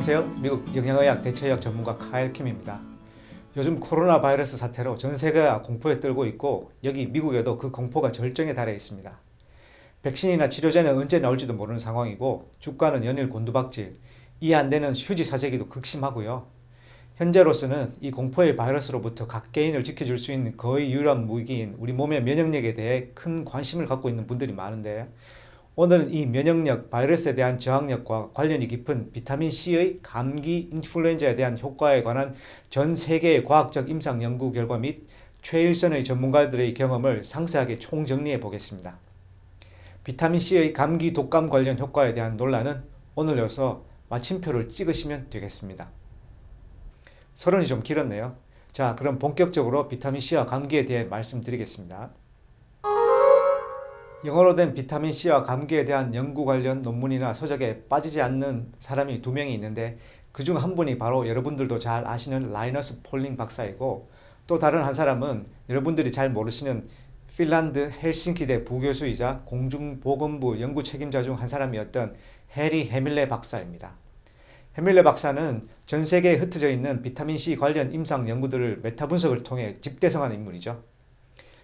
안녕하세요. 미국 영양의학 대체의학 전문가 카일 킴입니다. 요즘 코로나 바이러스 사태로 전 세계가 공포에 떨고 있고 여기 미국에도 그 공포가 절정에 달해 있습니다. 백신이나 치료제는 언제 나올지도 모르는 상황이고 주가는 연일 곤두박질, 이해 안 되는 휴지 사재기도 극심하고요. 현재로서는 이 공포의 바이러스로부터 각 개인을 지켜줄 수 있는 거의 유일한 무기인 우리 몸의 면역력에 대해 큰 관심을 갖고 있는 분들이 많은데 오늘은 이 면역력, 바이러스에 대한 저항력과 관련이 깊은 비타민 C의 감기 인플루엔자에 대한 효과에 관한 전 세계의 과학적 임상 연구 결과 및 최일선의 전문가들의 경험을 상세하게 총정리해 보겠습니다. 비타민 C의 감기 독감 관련 효과에 대한 논란은 오늘로서 마침표를 찍으시면 되겠습니다. 서론이 좀 길었네요. 자, 그럼 본격적으로 비타민 C와 감기에 대해 말씀드리겠습니다. 영어로 된 비타민 C와 감기에 대한 연구 관련 논문이나 서적에 빠지지 않는 사람이 두 명이 있는데 그 중 한 분이 바로 여러분들도 잘 아시는 라이너스 폴링 박사이고 또 다른 한 사람은 여러분들이 잘 모르시는 핀란드 헬싱키대 부교수이자 공중보건부 연구 책임자 중 한 사람이었던 해리 헤밀레 박사입니다. 헤밀레 박사는 전 세계에 흩어져 있는 비타민 C 관련 임상 연구들을 메타 분석을 통해 집대성한 인물이죠.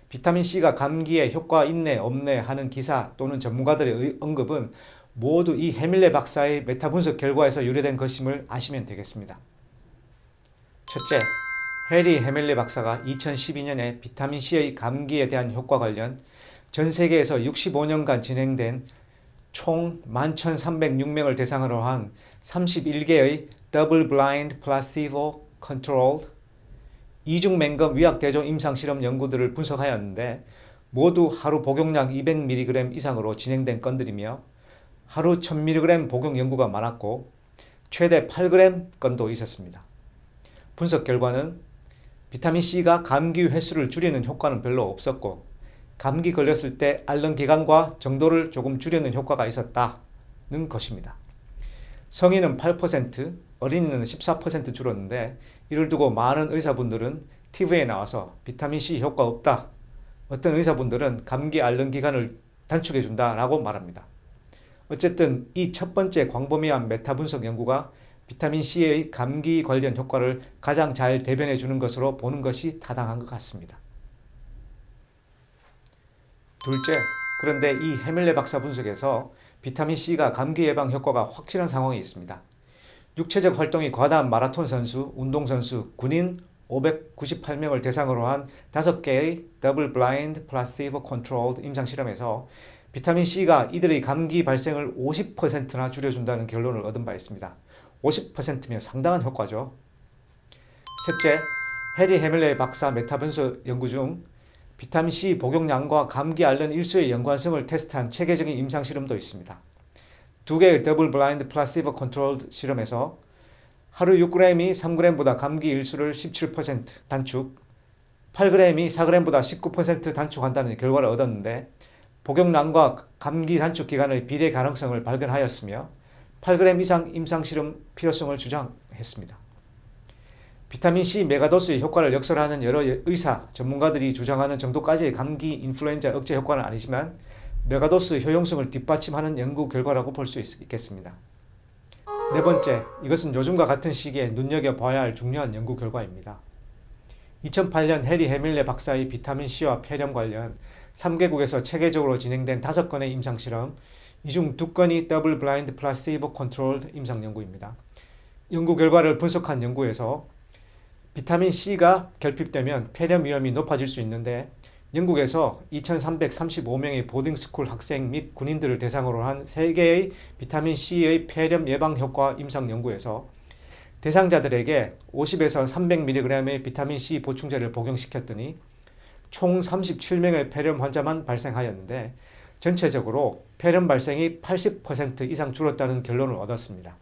비타민 C가 감기에 효과 있네 없네 하는 기사 또는 전문가들의 언급은 모두 이 헤밀레 박사의 메타 분석 결과에서 유래된 것임을 아시면 되겠습니다. 첫째, 해리 헤밀레 박사가 2012년에 비타민 C의 감기에 대한 효과 관련 전 세계에서 65년간 진행된 총 11,306명을 대상으로 한 31개의 더블 블라인드 플라시보 컨트롤 이중 맹금 위약 대종 임상 실험 연구들을 분석하였는데 모두 하루 복용량 200mg 이상으로 진행된 건들이며 하루 1000mg 복용 연구가 많았고 최대 8g 건도 있었습니다. 분석 결과는 비타민 C가 감기 횟수를 줄이는 효과는 별로 없었고 감기 걸렸을 때 앓는 기간과 정도를 조금 줄이는 효과가 있었다는 것입니다. 성인은 8%, 어린이는 14% 줄었는데 이를 두고 많은 의사분들은 TV에 나와서 비타민 C 효과 없다. 어떤 의사분들은 감기 앓는 기간을 단축해 준다라고 말합니다. 어쨌든 이 첫 번째 광범위한 메타 분석 연구가 비타민 C의 감기 관련 효과를 가장 잘 대변해 주는 것으로 보는 것이 타당한 것 같습니다. 둘째, 그런데 이 헤밀레 박사 분석에서 비타민 C가 감기 예방 효과가 확실한 상황이 있습니다. 육체적 활동이 과다한 마라톤 선수, 운동선수, 군인 598명을 대상으로 한 5개의 더블 블라인드 플라시보 컨트롤 임상 실험에서 비타민 C가 이들의 감기 발생을 50%나 줄여준다는 결론을 얻은 바 있습니다. 50%면 상당한 효과죠. 셋째, 해리 헤밀레 박사 메타분석 연구 중 비타민 C 복용량과 감기 앓는 일수의 연관성을 테스트한 체계적인 임상 실험도 있습니다. 두 개의 더블 블라인드 플라시보 컨트롤 실험에서 하루 6g이 3g보다 감기 일수를 17% 단축, 8g이 4g보다 19% 단축한다는 결과를 얻었는데 복용량과 감기 단축 기간의 비례 가능성을 발견하였으며 8g 이상 임상 실험 필요성을 주장했습니다. 비타민 C 메가도스의 효과를 역설하는 여러 의사, 전문가들이 주장하는 정도까지의 감기 인플루엔자 억제 효과는 아니지만 메가도스 효용성을 뒷받침하는 연구 결과라고 볼 수 있겠습니다. 네 번째, 이것은 요즘과 같은 시기에 눈여겨봐야 할 중요한 연구 결과입니다. 2008년 해리 헤밀레 박사의 비타민 C와 폐렴 관련 3개국에서 체계적으로 진행된 5건의 임상 실험, 이 중 2건이 더블 블라인드 플라시보 컨트롤 임상 연구입니다. 연구 결과를 분석한 연구에서 비타민 C가 결핍되면 폐렴 위험이 높아질 수 있는데 영국에서 2,335명의 보딩스쿨 학생 및 군인들을 대상으로 한 3개의 비타민 C의 폐렴 예방 효과 임상 연구에서 대상자들에게 50에서 300mg의 비타민 C 보충제를 복용시켰더니 총 37명의 폐렴 환자만 발생하였는데 전체적으로 폐렴 발생이 80% 이상 줄었다는 결론을 얻었습니다.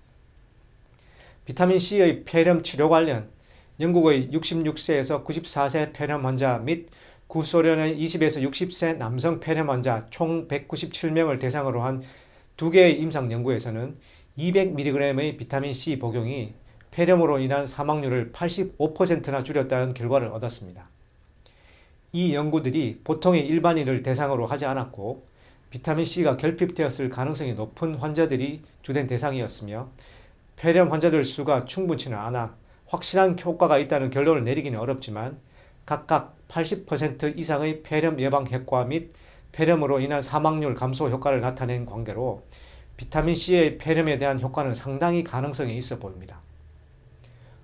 비타민 C의 폐렴 치료 관련 영국의 66세에서 94세 폐렴 환자 및 구소련의 20에서 60세 남성 폐렴 환자 총 197명을 대상으로 한 두 개의 임상 연구에서는 200mg의 비타민 C 복용이 폐렴으로 인한 사망률을 85%나 줄였다는 결과를 얻었습니다. 이 연구들이 보통의 일반인을 대상으로 하지 않았고 비타민 C가 결핍되었을 가능성이 높은 환자들이 주된 대상이었으며 폐렴 환자들 수가 충분치는 않아 확실한 효과가 있다는 결론을 내리기는 어렵지만 각각 80% 이상의 폐렴 예방 효과 및 폐렴으로 인한 사망률 감소 효과를 나타낸 관계로 비타민C의 폐렴에 대한 효과는 상당히 가능성이 있어 보입니다.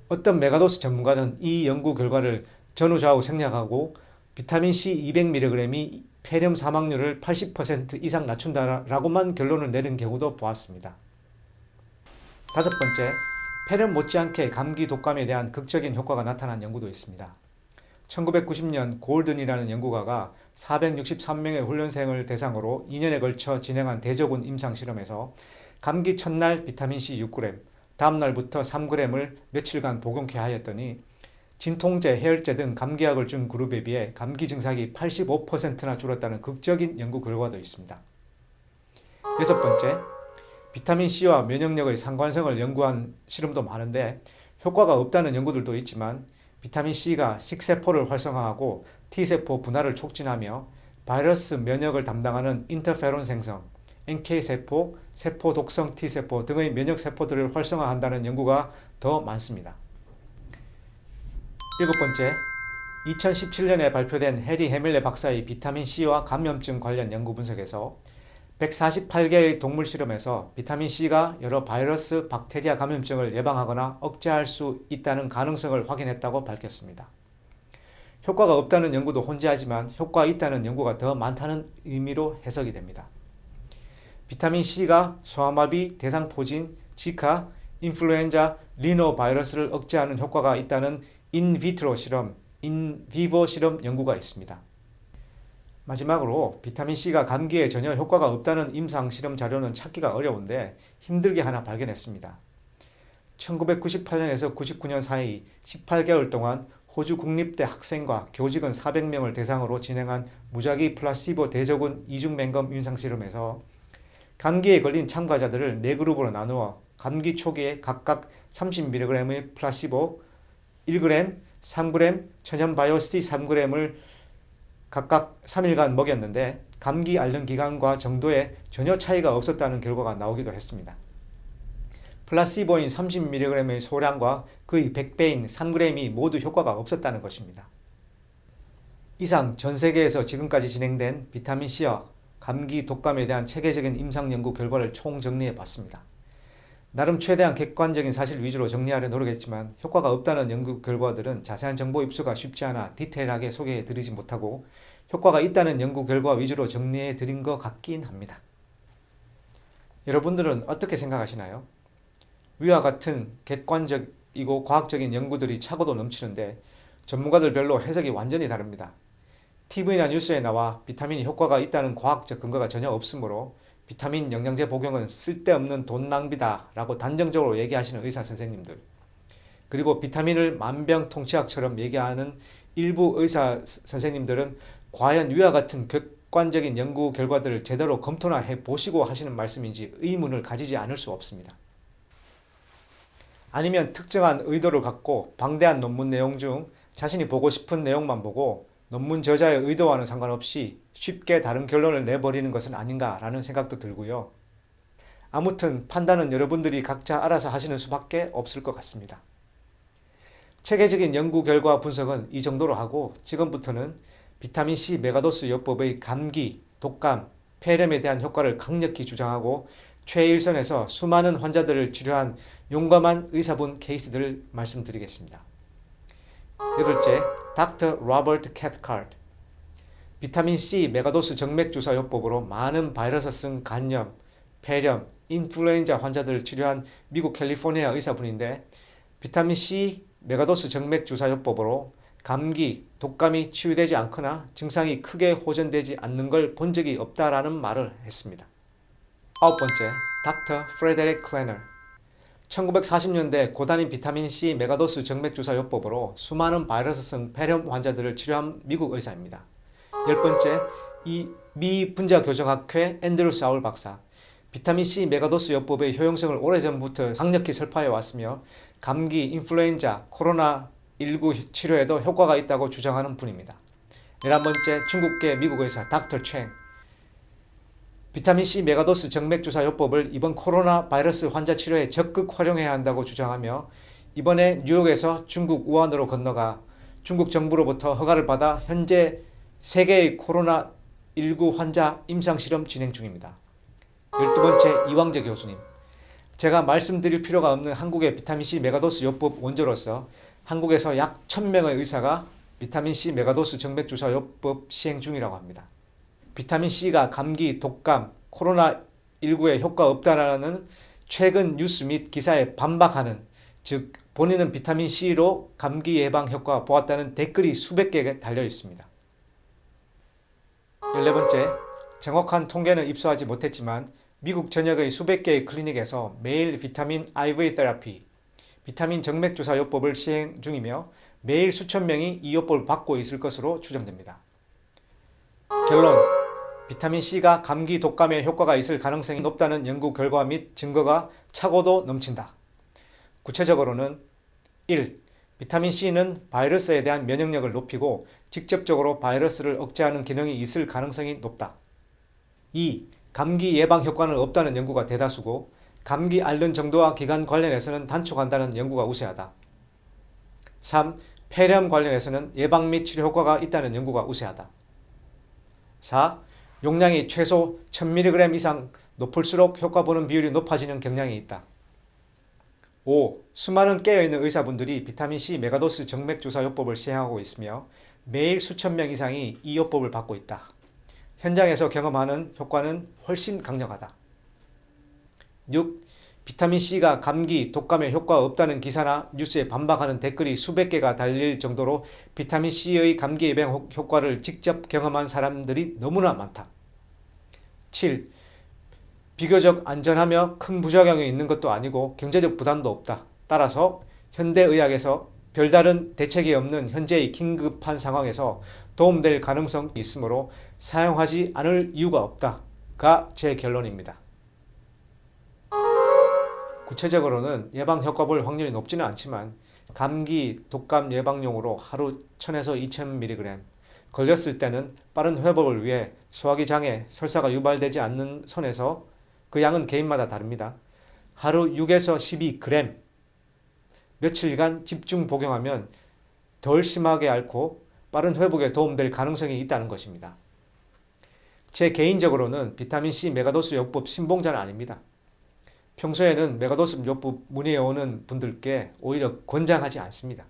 어떤 메가도스 전문가는 이 연구 결과를 전후좌우 생략하고 비타민C 200mg이 폐렴 사망률을 80% 이상 낮춘다라고만 결론을 내린 경우도 보았습니다. 다섯 번째, 폐렴 못지않게 감기 독감에 대한 극적인 효과가 나타난 연구도 있습니다. 1990년 골든이라는 연구가가 463명의 훈련생을 대상으로 2년에 걸쳐 진행한 대저군 임상 실험에서 감기 첫날 비타민C 6g, 다음날부터 3g을 며칠간 복용케 하였더니 진통제, 해열제 등 감기약을 준 그룹에 비해 감기 증상이 85%나 줄었다는 극적인 연구 결과도 있습니다. 여섯 번째, 비타민C와 면역력의 상관성을 연구한 실험도 많은데 효과가 없다는 연구들도 있지만 비타민C가 식세포를 활성화하고 T세포 분할을 촉진하며 바이러스 면역을 담당하는 인터페론 생성, NK세포, 세포 독성 T세포 등의 면역세포들을 활성화한다는 연구가 더 많습니다. 일곱 번째, 2017년에 발표된 해리 해밀레 박사의 비타민C와 감염증 관련 연구 분석에서 148개의 동물 실험에서 비타민C가 여러 바이러스, 박테리아 감염증을 예방하거나 억제할 수 있다는 가능성을 확인했다고 밝혔습니다. 효과가 없다는 연구도 혼재하지만 효과 있다는 연구가 더 많다는 의미로 해석이 됩니다. 비타민C가 소아마비, 대상포진, 지카, 인플루엔자, 리노 바이러스를 억제하는 효과가 있다는 인비트로 실험, 인비보 실험 연구가 있습니다. 마지막으로 비타민C가 감기에 전혀 효과가 없다는 임상 실험 자료는 찾기가 어려운데 힘들게 하나 발견했습니다. 1998년에서 99년 사이 18개월 동안 호주 국립대 학생과 교직원 400명을 대상으로 진행한 무작위 플라시보 대조군 이중 맹검 임상 실험에서 감기에 걸린 참가자들을 4그룹으로 나누어 감기 초기에 각각 30mg의 플라시보 1g, 3g, 천연 바이오스티 3g을 각각 3일간 먹였는데 감기 앓는 기간과 정도에 전혀 차이가 없었다는 결과가 나오기도 했습니다. 플라시보인 30mg의 소량과 거의 100배인 3g이 모두 효과가 없었다는 것입니다. 이상 전 세계에서 지금까지 진행된 비타민C와 감기 독감에 대한 체계적인 임상 연구 결과를 총 정리해 봤습니다. 나름 최대한 객관적인 사실 위주로 정리하려 노력했지만 효과가 없다는 연구 결과들은 자세한 정보 입수가 쉽지 않아 디테일하게 소개해 드리지 못하고 효과가 있다는 연구 결과 위주로 정리해 드린 것 같긴 합니다. 여러분들은 어떻게 생각하시나요? 위와 같은 객관적이고 과학적인 연구들이 차고도 넘치는데 전문가들 별로 해석이 완전히 다릅니다. TV나 뉴스에 나와 비타민이 효과가 있다는 과학적 근거가 전혀 없으므로 비타민 영양제 복용은 쓸데없는 돈 낭비다 라고 단정적으로 얘기하시는 의사 선생님들 그리고 비타민을 만병통치약처럼 얘기하는 일부 의사 선생님들은 과연 위와 같은 객관적인 연구 결과들을 제대로 검토나 해 보시고 하시는 말씀인지 의문을 가지지 않을 수 없습니다. 아니면 특정한 의도를 갖고 방대한 논문 내용 중 자신이 보고 싶은 내용만 보고 논문 저자의 의도와는 상관없이 쉽게 다른 결론을 내버리는 것은 아닌가라는 생각도 들고요. 아무튼 판단은 여러분들이 각자 알아서 하시는 수밖에 없을 것 같습니다. 체계적인 연구 결과 분석은 이 정도로 하고 지금부터는 비타민C 메가도스 요법의 감기, 독감, 폐렴에 대한 효과를 강력히 주장하고 최일선에서 수많은 환자들을 치료한 용감한 의사분 케이스들을 말씀드리겠습니다. 여덟째, 닥터 로버트 캐트카드 비타민C 메가도스 정맥 주사 요법으로 많은 바이러스성 간염, 폐렴, 인플루엔자 환자들을 치료한 미국 캘리포니아 의사분인데 비타민C 메가도스 정맥 주사 요법으로 감기, 독감이 치유되지 않거나 증상이 크게 호전되지 않는 걸 본 적이 없다라는 말을 했습니다. 아홉 번째, 닥터 프레데릭 클래너 1940년대 고단인 비타민C 메가도스 정맥주사 요법으로 수많은 바이러스성 폐렴 환자들을 치료한 미국 의사입니다. 열 번째, 이 미 분자 교정학회 앤드루 사울 박사. 비타민C 메가도스 요법의 효용성을 오래전부터 강력히 설파해 왔으며 감기, 인플루엔자, 코로나19 치료에도 효과가 있다고 주장하는 분입니다. 열한 번째, 중국계 미국 의사 닥터 챙. 비타민C 메가도스 정맥주사 요법을 이번 코로나 바이러스 환자 치료에 적극 활용해야 한다고 주장하며 이번에 뉴욕에서 중국 우한으로 건너가 중국 정부로부터 허가를 받아 현재 세계의 코로나19 환자 임상실험 진행 중입니다. 12번째 이왕재 교수님. 제가 말씀드릴 필요가 없는 한국의 비타민C 메가도스 요법 원조로서 한국에서 약 1000명의 의사가 비타민C 메가도스 정맥주사 요법 시행 중이라고 합니다. 비타민C가 감기, 독감, 코로나19에 효과 없다라는 최근 뉴스 및 기사에 반박하는 즉 본인은 비타민C로 감기 예방 효과 보았다는 댓글이 수백 개 달려 있습니다. 14번째, 정확한 통계는 입수하지 못했지만 미국 전역의 수백 개의 클리닉에서 매일 비타민 IV 테라피, 비타민 정맥 주사 요법을 시행 중이며 매일 수천 명이 이 요법을 받고 있을 것으로 추정됩니다. 결론 비타민 C가 감기 독감에 효과가 있을 가능성이 높다는 연구 결과 및 증거가 차고도 넘친다. 구체적으로는 1. 비타민 C는 바이러스에 대한 면역력을 높이고 직접적으로 바이러스를 억제하는 기능이 있을 가능성이 높다. 2. 감기 예방 효과는 없다는 연구가 대다수고 감기 앓는 정도와 기간 관련해서는 단축한다는 연구가 우세하다. 3. 폐렴 관련해서는 예방 및 치료 효과가 있다는 연구가 우세하다. 4. 용량이 최소 1000mg 이상 높을수록 효과 보는 비율이 높아지는 경향이 있다. 5. 수많은 깨어있는 의사분들이 비타민C 메가도스 정맥주사 요법을 시행하고 있으며 매일 수천 명 이상이 이 요법을 받고 있다. 현장에서 경험하는 효과는 훨씬 강력하다. 6. 비타민C가 감기, 독감에 효과 없다는 기사나 뉴스에 반박하는 댓글이 수백 개가 달릴 정도로 비타민C의 감기 예방 효과를 직접 경험한 사람들이 너무나 많다. 7. 비교적 안전하며 큰 부작용이 있는 것도 아니고 경제적 부담도 없다. 따라서 현대의학에서 별다른 대책이 없는 현재의 긴급한 상황에서 도움될 가능성이 있으므로 사용하지 않을 이유가 없다가 제 결론입니다. 구체적으로는 예방 효과 볼 확률이 높지는 않지만 감기, 독감 예방용으로 하루 1000에서 2000mg 걸렸을 때는 빠른 회복을 위해 소화기 장애, 설사가 유발되지 않는 선에서 그 양은 개인마다 다릅니다. 하루 6에서 12g 며칠간 집중 복용하면 덜 심하게 앓고 빠른 회복에 도움될 가능성이 있다는 것입니다. 제 개인적으로는 비타민C 메가도스 요법 신봉자는 아닙니다. 평소에는 메가도스 요법 문의해 오는 분들께 오히려 권장하지 않습니다.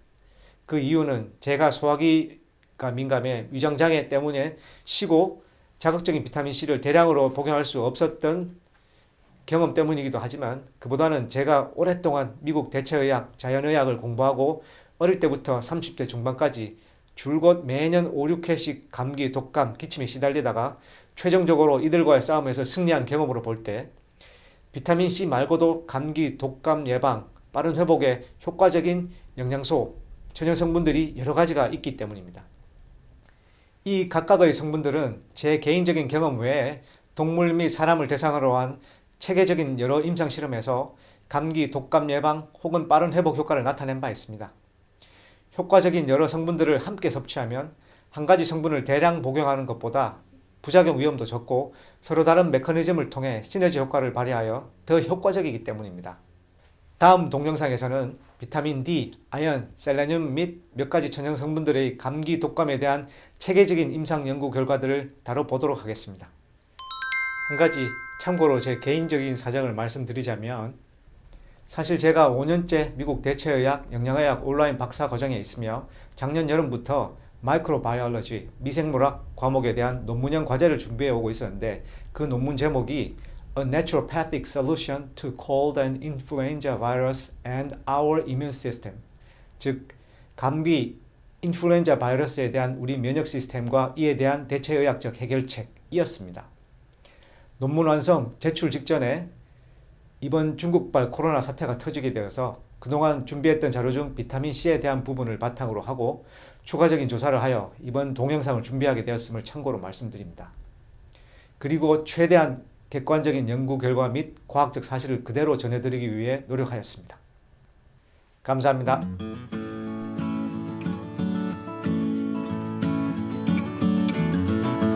그 이유는 제가 소화기가 민감해 위장장애 때문에 쉬고 자극적인 비타민C를 대량으로 복용할 수 없었던 경험 때문이기도 하지만 그보다는 제가 오랫동안 미국 대체의학, 자연의학을 공부하고 어릴 때부터 30대 중반까지 줄곧 매년 5, 6회씩 감기, 독감, 기침에 시달리다가 최종적으로 이들과의 싸움에서 승리한 경험으로 볼 때 비타민C 말고도 감기, 독감 예방, 빠른 회복에 효과적인 영양소, 전형 성분들이 여러 가지가 있기 때문입니다. 이 각각의 성분들은 제 개인적인 경험 외에 동물 및 사람을 대상으로 한 체계적인 여러 임상 실험에서 감기, 독감 예방 혹은 빠른 회복 효과를 나타낸 바 있습니다. 효과적인 여러 성분들을 함께 섭취하면 한 가지 성분을 대량 복용하는 것보다 부작용 위험도 적고 서로 다른 메커니즘을 통해 시너지 효과를 발휘하여 더 효과적이기 때문입니다. 다음 동영상에서는 비타민 D, 아연, 셀레늄 및 몇 가지 천연 성분들의 감기 독감에 대한 체계적인 임상 연구 결과들을 다뤄 보도록 하겠습니다. 한 가지 참고로 제 개인적인 사정을 말씀드리자면 사실 제가 5년째 미국 대체의학, 영양의학 온라인 박사 과정에 있으며 작년 여름부터 마이크로바이올로지, 미생물학 과목에 대한 논문형 과제를 준비해 오고 있었는데 그 논문 제목이 A Naturopathic Solution to Cold and Influenza Virus and Our Immune System 즉 감기, 인플루엔자 바이러스에 대한 우리 면역 시스템과 이에 대한 대체의학적 해결책이었습니다. 논문 완성 제출 직전에 이번 중국발 코로나 사태가 터지게 되어서 그동안 준비했던 자료 중 비타민 C에 대한 부분을 바탕으로 하고 추가적인 조사를 하여 이번 동영상을 준비하게 되었음을 참고로 말씀드립니다. 그리고 최대한 객관적인 연구 결과 및 과학적 사실을 그대로 전해드리기 위해 노력하였습니다. 감사합니다.